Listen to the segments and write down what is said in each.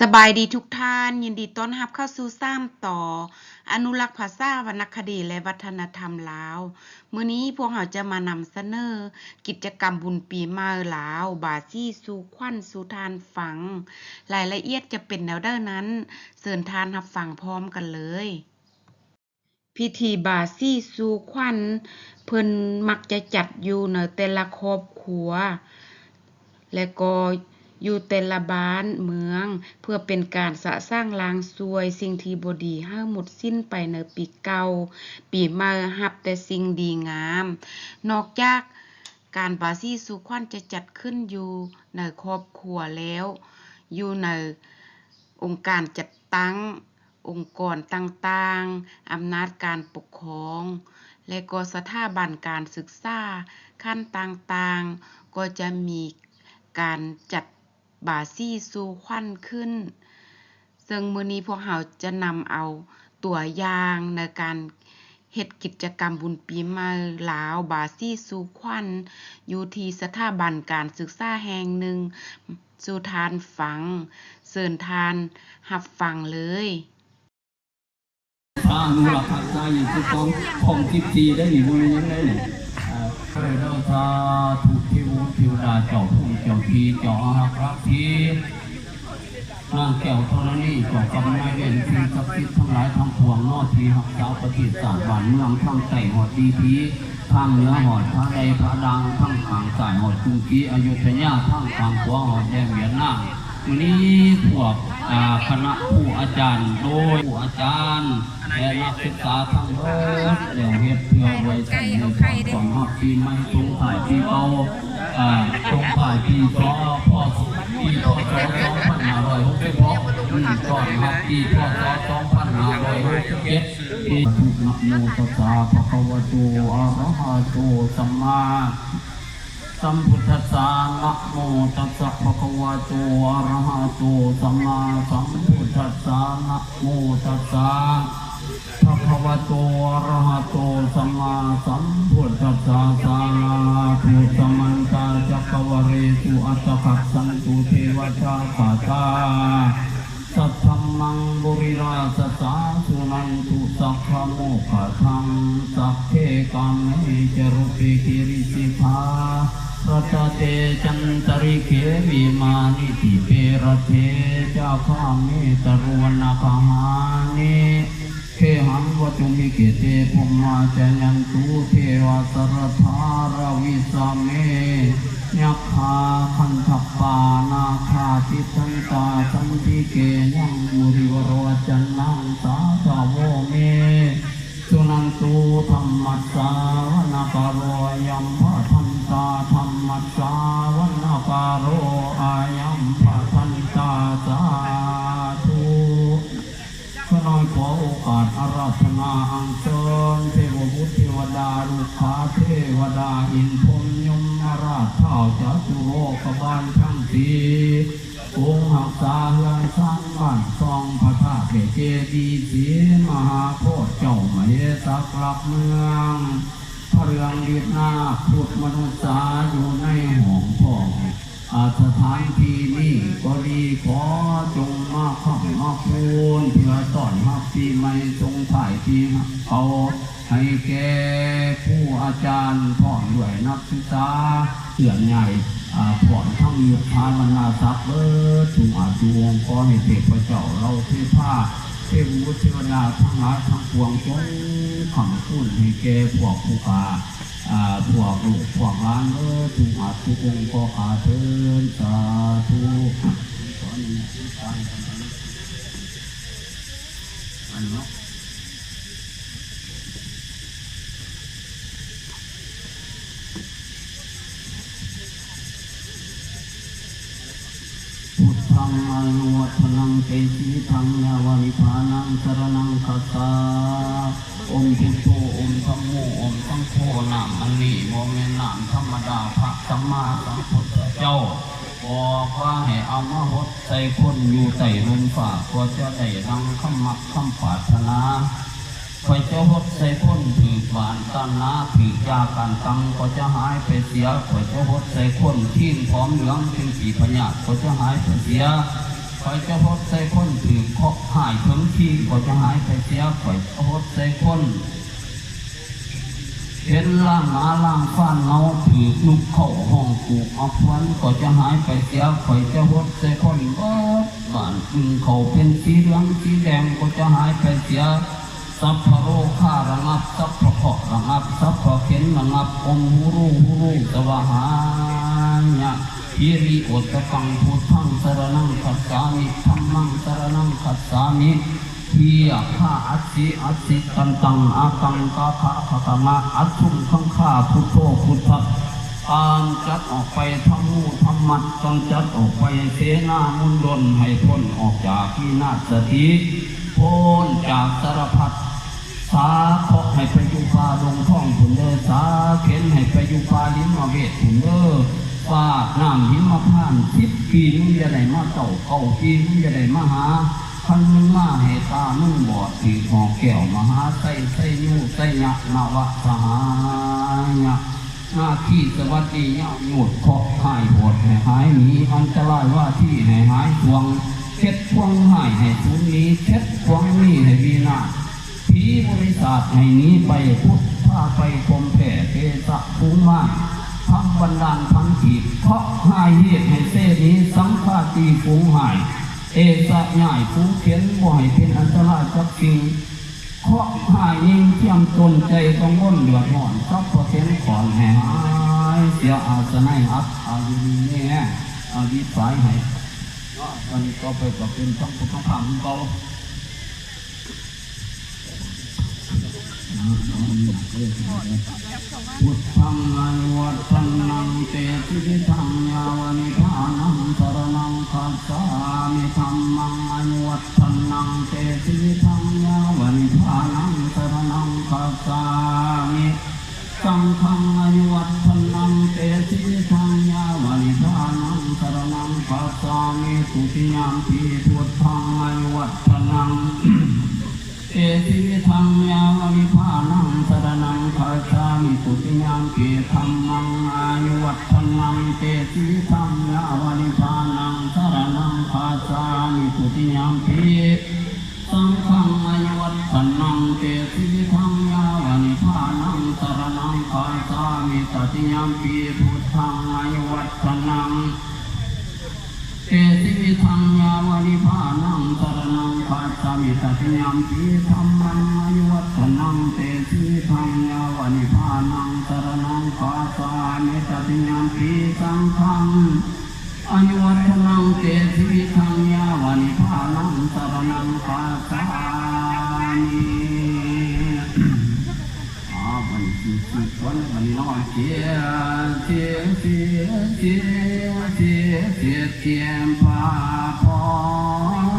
สบายดีทุกท่าน ยินดีต้อนรับเข้าสู่ซ้ำต่อ อนุรักษ์ภาษาวรรณคดีและวัฒนธรรมลาวมื้อนี้พวกเราจะมานำเสนอ กิจกรรมบุญปีใหม่ลาว บาซี่สู่ขวัญสู่ทานฟัง รายละเอียดจะเป็นแนวเด้อนั้นเชิญทานรับฟังพร้อมกันเลย พิธีบาซี่สู่ขวัญเพิ่นมักจะจัดอยู่ในแต่ละครอบครัว และก็ ยู่แต่ละบ้านเมือง เพื่อเป็นการสะสร้างล้างซวย สิ่งที่บดีให้หมดสิ้นไปในปีเก่า ปีใหม่รับแต่สิ่งดีงาม นอกจากการบาซี่สู่ขวัญจะจัดขึ้นอยู่ในครอบครัวแล้ว อยู่ในองค์การจัดตั้งองค์กรต่างๆ อำนาจการปกครอง และก็สถาบันการศึกษาขั้นต่างๆ ก็จะมีการจัด บาซี่สู่ขวัญขึ้น ซึ่งมือนี้พวกเราจะนำเอาตัวอย่างในการเฮ็ดกิจกรรมบุญปีใหม่ลาวบาซี่สู่ขวัญอยู่ที่สถาบันการศึกษาแห่งหนึ่งสู่ทานฟังเชิญทานรับฟังเลยพระอนุรักษ์ภาษาอยู่ทุกของของทิพย์ตีได้หนิมันยังได้หนิ พระเจ้าชาทุกทิวทิวดาเจ้าผู้เจ้าทีเจ้าอารักษ์รักทีนางแก้วธรณีเจ้ากำนายเด่นสิ่งศักดิ์สิทธิ์ทั้งหลายทั้งปวงนอทีหักสาประทิศศาสตร์บ้านเมืองทั้งไต่หอดดีทีทางเหนือหอดพระใดพระดังทั้งขางสายหอดจุงกีอยุธยาทั้งขางขวาหอดแดงเวียนนา วันนี้พวกคณะผู้อาจารย์โดยผู้อาจารย์และนักศึกษาทั้งหมดเดี๋ยวเฮ็ดเพื่อไว้ใช้ในความสอนรับปีใหม่ตรงถ่ายปีเก่าอ่าตรงถ่ายปีสอพ่อปีพศสองพันห้าร้อยหกสิบหกอืมก่อนรับปีพศสองพันห้าร้อยหกสิบเจ็ดปีนะโมตัสสะภะคะวะโตอะระหะโตสัมมา สัมพุทธัสสะนะโมตัสสะภะคะวะโตอะระหะโตสัมมาสัมพุทธัสสะนะโมตัสสะภะคะวะโตอะระหะโตสัมมาสัมพุทธัสสะสาธุสัมมันตาจักรวเรตุอัตตคัสสันตุเทวตาคาตาสัทธมังบุริราสสาสุนันตุสัพพโมขะทังสัพเพกัมเมจรุปิกิริสิภา รัตเตจันตริเขวิมานิติเปรเทจาคามิตรวนาคหานิเขหังวัตุมิเกเตภมมาจยันตุเทวสรธารวิสาเมยักขาคันทัปานาคาติสันตาสันติเกยังมุริวโรจันนังสาสาวเมสุนันตุธรรมัสสาวนาการยัมภะทัน ตาธรรมัสาวนากาโรอายัมภะทันตาสาธุขน้อยขอโอกาสอาราธนาอังเชิญเทวบุตรเทวดาลูกค้าเทวดาอินพรมยมาราชเท่าจัตุโลกบาลทั้งสีองค์หักษาเฮือนสร้างบ้านซองพระธาตุเจดีย์สีมหาโพธิ์เจ้ามาเฮสักหลักเมือง พระเรืองดีนาคพุทธมนุษย์สาอยู่ในห้องพ่ออาสถานที่นี้ก็ดีขอจงมาขับมาพูนเพื่อต้อนรับปีใหม่ทรงถ่ายปีเอาให้แก่ผู้อาจารย์พ่อด้วยนักศึกษาเสื่อนใหญ่ผ่อนทั้งยุทธามันนาศักดิ์เบิดทุงอาจวงขอให้เทพเจ้าเราเทพา เทพบุตรเทวดาทั้งหลายทั้งปวงจงขังคุณให้แก่พวกผู้ป่าพวกลูกพวกหลานเออทุกอาทุกองก็อาเทินสาธุขอมีที่ตั้งอันนี้าะพุทธังอนุวัฒนังเตสีทังยาวานิพานังสรนังคัสสาอมพุทโธอมสัมโมอมสังโฆนามอันนี้โมเมนนามธรรมดาพระสัมมาสัมพุทธเจ้าบอกว่าให้เอามาหดใส่คนอยู่ใส่ลมฝ่าก็จะได้ดังคำมักคำปรารถนา คอยเจ้าหดใส่พ้นถือบานตันนาถือยาการตังก็จะหายไปเสียคอยเจ้าหดใส่คนทิ้งพร้อมเหลืองทิ้งสีพญาก็จะหายไปเสียคข่อยจะพดใส่คนถือเคาะหายถึงที่ก็จะหายไปเสียข่อยจะพดใส่คนเห็นล่างหมาล่างฟ้านเงาถือลูกเข้าห้องกูอาควันก็จะหายไปเสียข่อยจะหดใส่คนบ้านอึงเขาเป็นสีเหลืองสีแดงก็จะหายไปเสีย สัพพโรคาระงับสัพพะเคราะห์ระงับสัพพะเข็นระงับอมหูรูหูรูสวาหายะพิริโอตตังพุทธังสรนังคัจฉามิธัมมังสรนังคัจฉามิเพียข้าอัสสิอัสสิตันตังอากังกาคะขะกะมะอัสสุงขังข้าพุทโธพุทธะตามจัดออกไปทัมูทัมัดตอนจัดออกไปเสนามุนดนให้พ้นออกจากที่นาสติ พ้นจากสารพัดสาเคาะให้ไปอยู่ป่าดงท่องผุนเด้อสาเข็นให้ไปอยู่ป่าลิ้นมาเวทผุนเด้อฟาดน้ำหิมพานต์สิบปีมึงจะได้มาเก่าเก่าปีมึงจะได้มาหาพันมึงมาให้ตามึงบอดสีหอแก้วมหาไส้ไส้ยูไส้ยะนาวะสหายะหน้าที่สวัสดียหมดเคาะหายปวดห้หายหนีอันตรายว่าที่ให้หายทวง เช็ดพวงหายให้ทุนนี้เช็ดพวงนี้ให้วีนาผีบริษัทให้นี้ไปพุทธพาไปคมแผ่เทสะภูมากทั้งบันดาลทั้งขีดเพราะหายเหตุให้เส้นี้สังฆาตีฟูงหาย เอสะใหญ่ฟูเขียนบ่อยเป็นอันตรายกับสิ่งเคาะหายยิ่งเทียมตนใจต้องว่นเดือดร้อนซับพอเส้นขอนแหายเสียอาสนัยอัพอายุเนี่ยอาวิสายให้ วันก็ไปกับเป็นต้องผู้ต้องขังเขาพุทธังอนุวัตนังเตติวิธังยาวนิพานังสรนังคัจฉามิธัมมังอันวัตนังเตติวิธังยาวนิพานังสรนังคัจฉามิสังฆังอันวัตนังเตติวิธังยาวนิพานังส รนังคัจฉามิตุติยามปีพุทธังอนุวัตนัง เอติวิธังยาววิภานังสรนังคาชามิตุติยามเกธรรมังอายุวัฒนังเตติวิธังยาววิภานังสรนังคาชามิตุติยามเกสังฆังอายุวัฒนังเตติวิธังยาววิภานังสรนังคาชามิตติยามเกพุทธังอายุวัฒนัง เอติวิธังยาวนิพานังสรนังคัจฉามิตติยามปีธรรมังอายุวัฒนังเตติวิธังยาวนิพานังสรนังคัจฉามิตติยามปีสังฆังอายุวัฒนังเตติวิธังยาวนิพานังสรนังคัจฉามิอาบันสิสิวันบันนอเจียเจียเจียเจียเจีย เจียมปาพ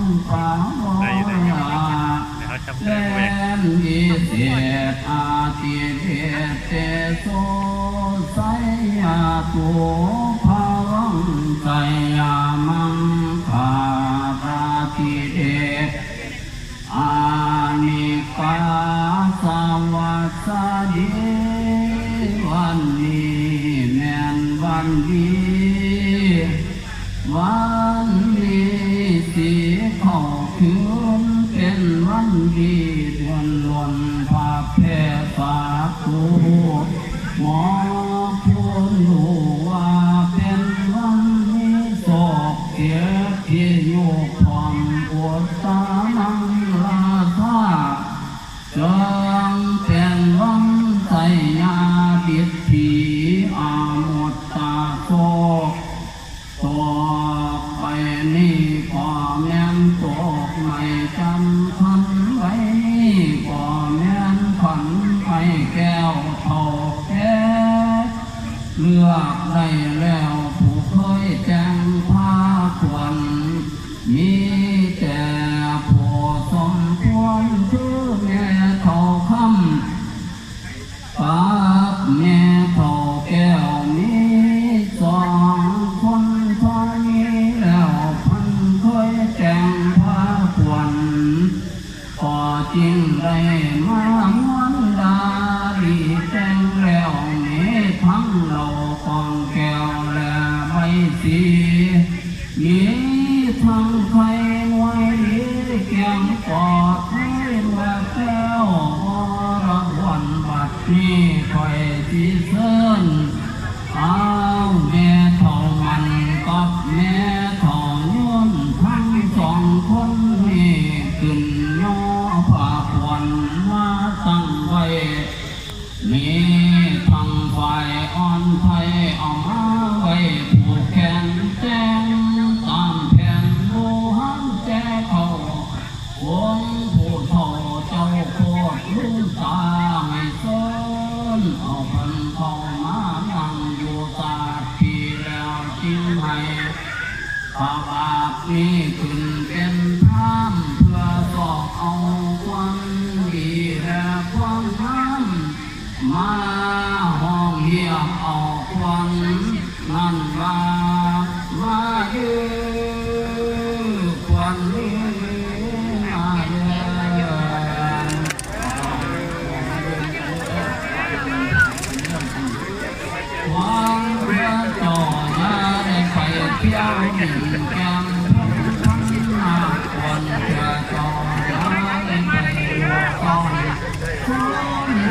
รปาพรได้อยู่ได้อยู่เดี๋ยวเขาจำแลได้ไหมนอิเสียดอาติเดเตโสไสยาตุภาวังไกยามังคาราติเดอานิกาสวัสดีวันนี้แม่นวันดี วั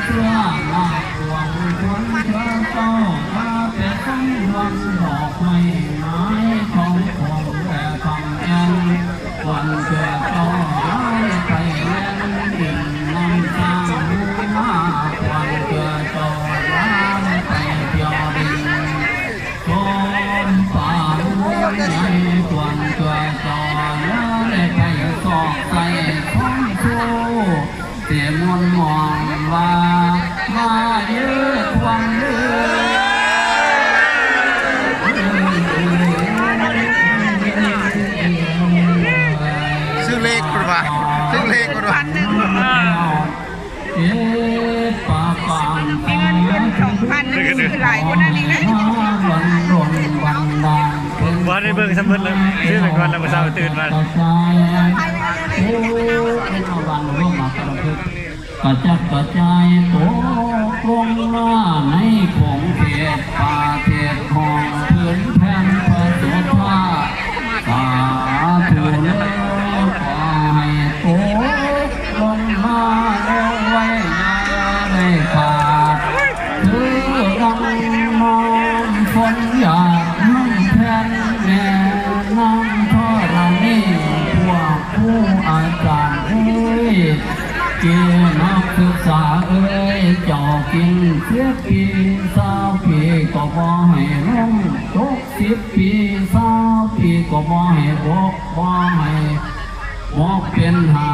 说好了 ได้เบิ่งสมมติแล้วชื่อเป็นวันเราเช้าตื่นมาตอนเช้านะครับเร็วเร็วให้ะมาตลอกระจัดกระจายโตกลงมาในของเขตป่าเขตของพื้นแผ เกียนักศึกษาเอ้ยจอกินเสียปีสาวปีก็บ่ให้ร่มตกสิบปีสาวปีก็บ่ให้บอกบ่ให้บอกเป็นหา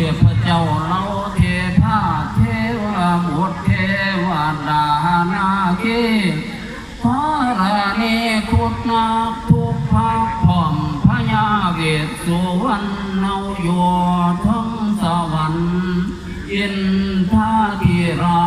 เทพเจ้าเล่าเทพาเทวามุตเทวดานาคีพระราณีคุณนาทุพภาพรมพญาเวสสุวรรณเอาโยทั้งสวรรค์อินทาธิรา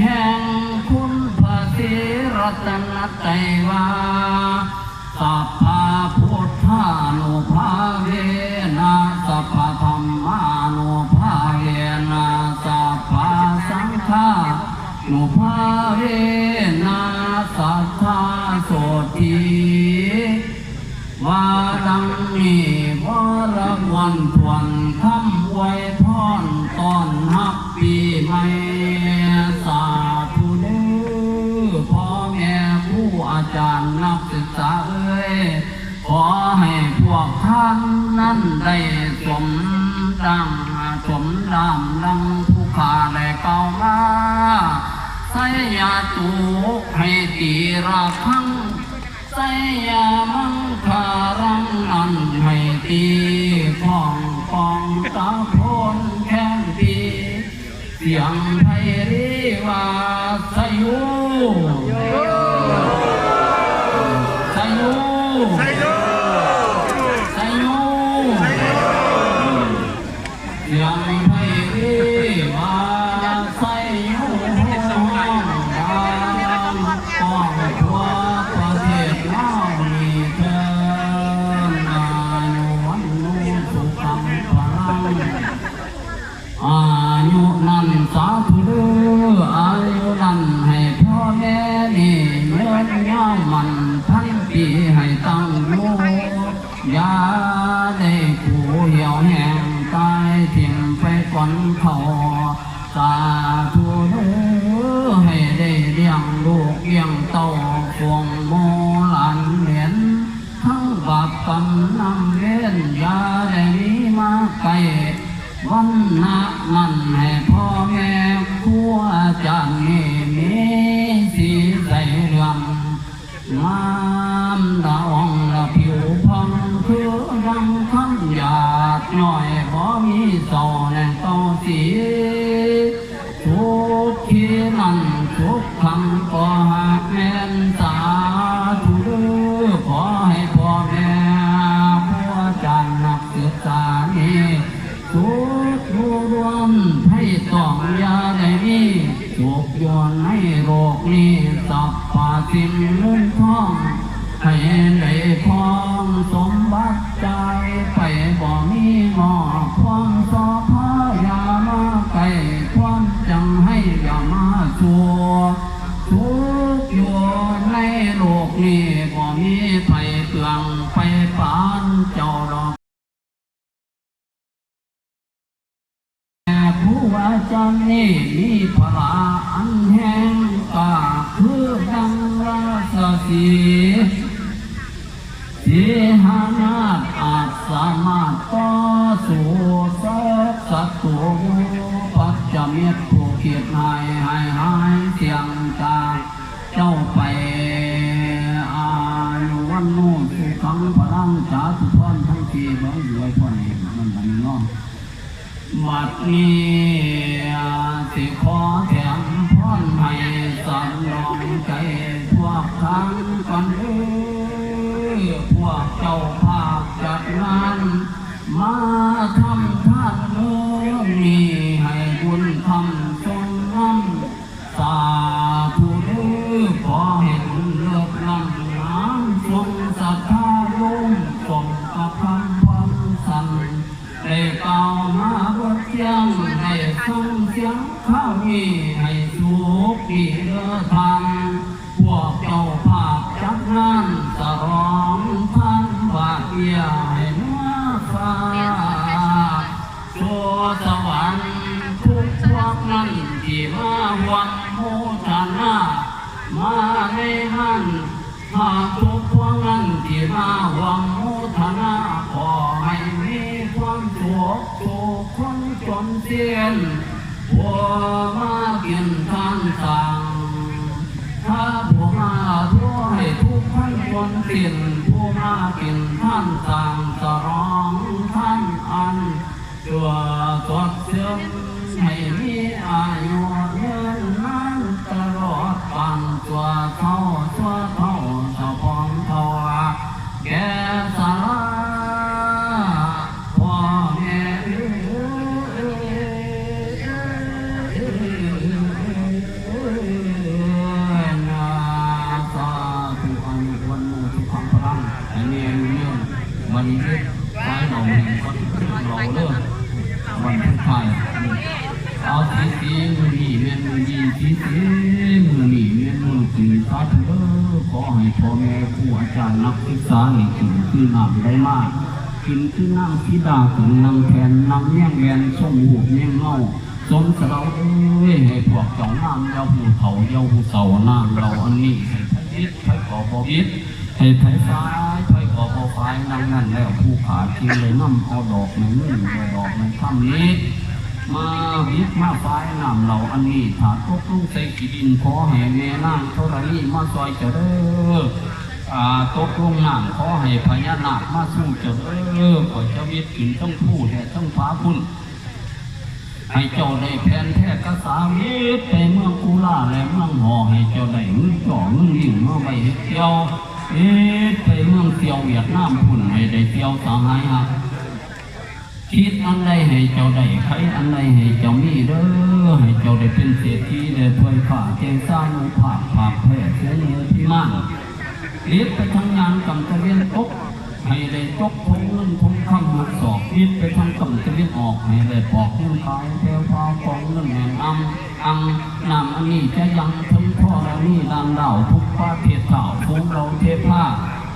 แห่งคุณพระศรีรัตนตรัยวาสัพพาพุทธานุภาเวนะสัพพธรรมานุภาเวนะสัพพสังฆานุภาเวนะสัพพาโสตีวาดังมีวรวันทวนคำไว้พรตอนฮับปีใหม่ ขอให้พวกท่านนั้นได้สมดังสมดำดังผู้ขาและเก่ามาใส่ยาตุให้ตีราพังใส่ยามังคารังนั้นให้ตีฟองฟองตาพนแค้นตีเสียงไพรีวาสยุสยู Senhor! ี้ไปเปลืงไปปานเจ้าดอกผู้อาจันนี้มีพระอันแห่งกาคือดังราสสีสีหานาอาจสามาร มัดนี้ติขอ คนสิ่งผู้มาเก่นท่านต่างสร้องท่านอันตัวสดเชื่นไม่มีอายุยืนนั้นตลอดปันตัวเท่า ให้พ่อแม่ครูอาจารย์นักศึกษาให้กินคือนำได้มาก กินคือนั่งพิดาถึงนั่งแทนนั่งแย่งแวนส่งหูแย่งเงาสมสเราเอ้ยให้พวกเจ้าน้ำเย้าหูเขาเย้าหูเสาน้ำเราอันนี้ให้พระอิฐไผ่ขอบออิฐให้ไผ่ฟ้ายไผ่ขอบอฟ้ายนั่งนั่นแล้วผู้ขากินเลยน้ำเอาดอกในมือเอาดอกในถ้ำนี้ มาวิทมาฟ้ายนำเราอันนี้ถาตกลุงใส่กีดินขอให้แม่นางเท่าไรนี่มาซอยเจริญอาตกลงน้ำขอให้พญานาคมาสู้เจ้าเด้อขอเจ้าวิทย์ขึ้นต้องผู้แด่ต้องฟ้าคุณให้เจ้าได้แผนแท้กษาวิย์ไปเมืองกุลาและเมืองหอให้เจ้าได้เงินจ่อเงินลิ่งมาไว้เฮ็ดเที่ยวเอ็ดไปเมืองเที่ยวเวียดนามพุ่นให้ได้เที่ยวสหายหัก คิดอันใดให้เจ้าได้ใครอันใดให้เจ้ามีเด้อให้เจ้าได้เป็นเศรษฐีได้ถวยฝ่าเจงสร้างนุภาพภาพแพ้เสียเนื้อที่มั่นเรียบไปทำงานกำตะเวียนตกให้ได้จกทงเงินทงข้างหักศอกเรียบไปทำกำตะเวียนออกให้ได้ปอกเงินขายแถวพาวของเงินแห่งอำอังนำอันนี้จะยังถึงพ่อเรานี่ดานดาวทุกป้าเทศเถ่าฟูงเราเทพา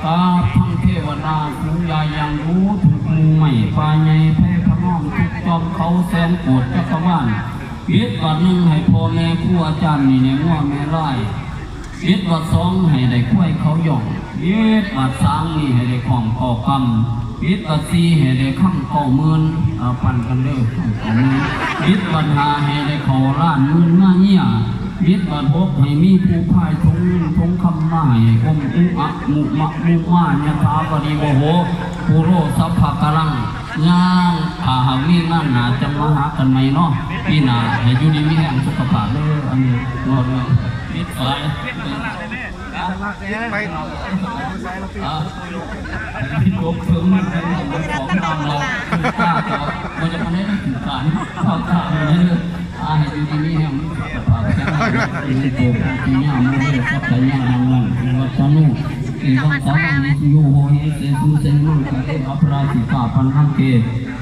ตาทั้งเทวดาฟูงยายังรู้ถูกมือใหม่ปลายใหญ่แพ้พระน้องทุกจอมเขาแสนโกรธจักรวาลเบียดบัดหนึ่งให้พ่อแม่ครูอาจารย์นี่ในง่วแม่ไร่ยึดวัดสองให้ได้คุ้ยเขาหย่องยึดวัดสามนี่ให้ได้ของก่อกำยึดวัดสี่ให้ได้ข้างก่อหมื่นเอาปันกันเด้อข้างก่อหมื่นยึดวัดห้าให้ได้ขอล้านหมื่นมาเยี่ย ยึดวัดหกให้มีผู้พายทงเงินทงคำมาให้กมอุอะมุมะมุมาญาตาปริโวโหปุโรสัพพะกะลังย่างอาหามีงานหนาจะมาหากันไหมเนาะพี่นาให้อยู่ดีมีแห่งสุขภาพเด้ออันนี้รอดเลยยึดไปไปอ่าที่ผมถึงมันเป็นของนำเราข้าต่อมันจะมาได้ถึงการข้าข้าเลยอาให้ดูดีนี่แห่งนี้สุขภาพแข็งแรงมีโตปีนี้มันได้สักแต่ยังนั่งนั่งวัดนุอีวังสางนิโย โหเฮเสสุเสมังคเออปราสิกาปันหังเก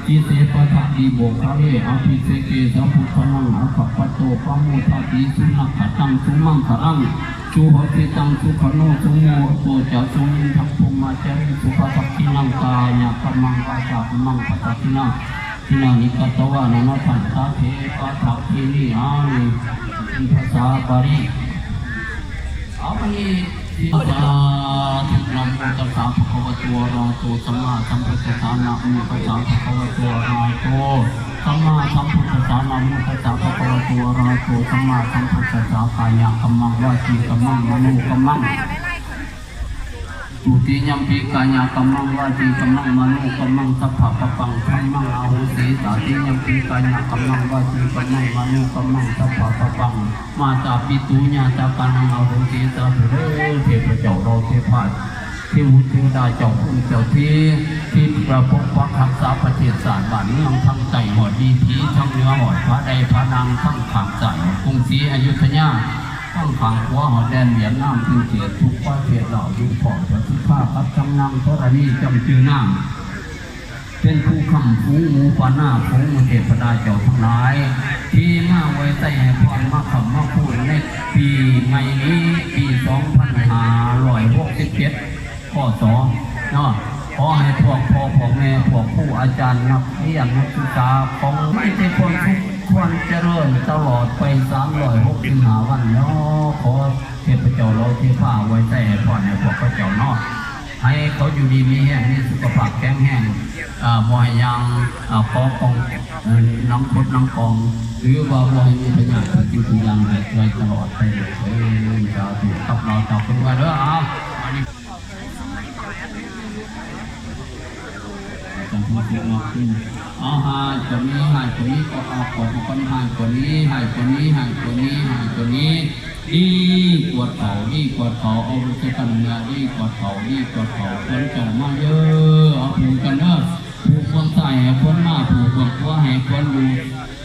จิเสปะทะดีโบคาเรอภิเสเกสัพพุทธนังอัปปโตปะโมทาติสุนัขตังสุมังครังสุหติตังสุขโนสุโมโตจะสุนิทัพพุมาเจริสุภปักขินังกายะกัมมังวาจากัมมังปัตตินัง ทินานิกัตวานานาทันตาเทปะทักขินิอานิอิภาษาบาลีเอาไปที่จะทุกนำมุตัสสะภะคะวะโตอะระหะโตสัมมาสัมพุทธัสสะนะโมตัสสะภะคะวะโตอะระหะโตสัมมาสัมพุทธัสสะนะโมตัสสะภะคะวะโตอะระหะโตสัมมาสัมพุทธัสสะกายะกัมมังวาจีกัมมังมโนกัมมัง ทุติยมปีกายากัมมังวาจีกัมมังมโนกัมมังสัพพะปะปังธัมมังอาหุสีตาติยมปีกายากัมมังวาจีกัมมังมโนกัมมังสัพพะปะปังมาตาปิตุญาตากันังอาหุสีตาภุเรเทพเจ้าเราเทพาเทวุฒิดาเจ้าพุ่งเจ้าที่ที่ประพบวักรักษาประเทศศาสตร์บ้านเมืองทั้งใจหอดดีผีทั้งเนื้อหอดพระใดพระนางทั้งขางใจกรุงศรีอยุธยา ต้องขังหัวหอแดนเหรียญน้ำถึงเกียรติทุกประเทศเหล่าอยู่อดประสิทธิภาพับจำนำธรณีจำจือน้ำเป็นผู้คำฟูงหมูปาหน้าฟูงมเทพดาเจ้าทั้งหลาย ที่มาไว้ใต้ให้พรมาคำมาพูดในปีใหม่นี้ปีสองพันห้าร้อยหกสิบเจ็ดข้อสองเนาะขอให้พวกพ่อพวกแม่พวกผู้อาจารย์นักเรียนนักศึกษาของไม่ใช่คนทุก ควรเจริญตลอดไปสามร้อยหกสิบห้าวันเนาะขอเทพเจ้าเราที่ฟ้าไว้ใต้ให้พรให้พวกพระเจ้าเนาะให้เขาอยู่ดีมีแห้งมีสุขภาพแข็งแรงอ่าบ่อยยังอ่าขอกองเอ่อน้ำพดน้ำกอง หรือว่าบ่อยมีปัญญาทุกสิ่ทุกอย่างไว้ตลอดไปเลยเอ้ยสาธุกับเราเจ้าคุณว่าเด้อเอา อันนี้จังที่สุดมาขึ้นเอาหายตัวนี้หายตัวนี้ก็เอาของคนหายตัวนี้หายตัวนี้หายตัวนี้หายตัวนี้ดีกวดเขาดีกวดเขาเอาไปกันเนื้อดีกวดเขาดีกวดเขาคนเจ้ามาเยอะเอาผูกกันเนอะ คนใส่คนมาผูกคนว่าให้คนดู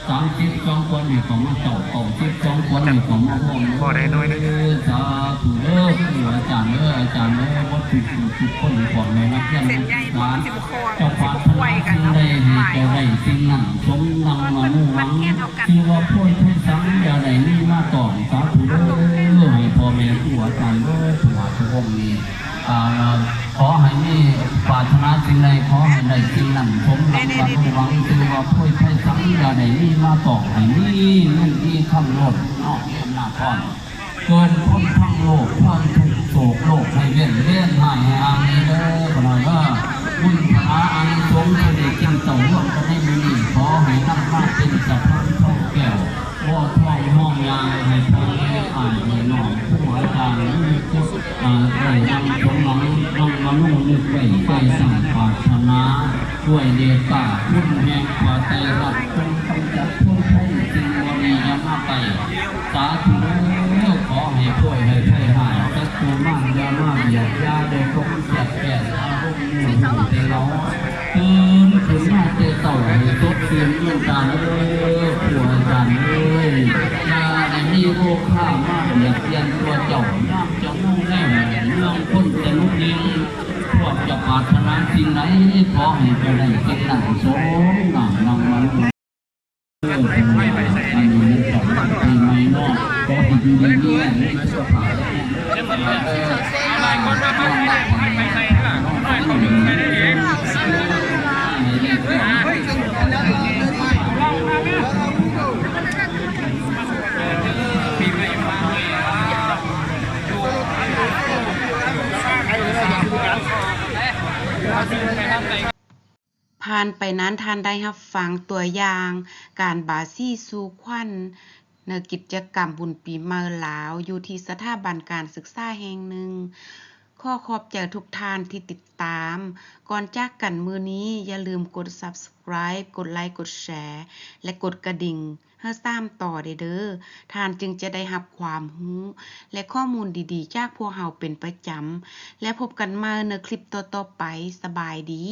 สามสิบสองคนให้ของมาเจ้าเก่าสิบสองคนให้ของมาพ่อพอได้น้อยนึงสาธุเด้อครูอาจารย์เด้ออาจารย์เด้อวัดทุกทุกทุกคนของในนักเรียนนักศึกษาเจ้าฟ้าพนาสิ่งใดให้เจ้าได้สิ่งนั้นสมนังมานุหวังที่ว่าพูดให้สังอย่าได้มีมาก่อสาธุเด้อให้พ่อแม่ครูอาจารย์เด้อทุกทุกองค์นี้อ่า ขอให้มีปรารถนาสิ่งใดขอให้ได้สิ่งนั้นสมนังมานุหวังที่ว่าพูดให้สังยาได้มีมาก่อให้มีเงินที่คำโลดนอกเยี่ยมนาก่อนเกินพ้นทั้งโลกความทุกข์โศกโลกให้เวียนเวียนหายให้อามีเด้อขอว่าบุญพระอานิสงส์จะได้กินเต่าร่วมกันให้มีนี่ขอให้นำมาเป็นสะพานท่องแก้วบ่อทองห้องยางให้พ่อแม่อ่านให้หน้องผู้อาจารย์มีพุทธอ่าได้ยังสมหวังน้องมานุ่ง นึกไว้ใจสั่งปรารถนาด้วยเดชตาคุณแห่งพระไตรรัตน์จงกำจัดทุกข์ให้สิ่งบ่ดียามาไปสาธุขอให้ช่วยให้ใช่หายสักตัวมากยามาเบียดยาได้คงเสียแก่อารมณ์หนุ่มเตล้องตื่นขึ้นมาเตะต่าให้ตดเสียงเงินตาเอ้ยผัวจันเอ้ยยาได้มีโรคข้ามาเบียดเบียนตัวจ้าย่ามเจ้า สิ่งไหนขอให้ไปได้สิ่งนั้นสมหนังนำมันเพื่องเป็นไปไปใส่อันนี้สอไปไม่นอกก็ดีดีดีนี่ไม่ชอบผ่าน ผ่านไปนั้นท่านได้รับฟังตัวอย่าง การบาซี่สู่ควันในกิจกรรมบุญปีใหม่ลาว อยู่ที่สถาบันการศึกษาแห่งหนึ่ง ข้อขอบใจทุกท่านที่ติดตาม ก่อนจากกันมือนี้อย่าลืมกด subscribe กดไลค์กดแชร์ และกดกระดิ่งเพื่อตามต่อเด้อท่านจึงจะได้รับความรู้ และข้อมูลดีๆ จากพวกเราเป็นประจำ และพบกันมาในคลิปต่อๆไปสบายดี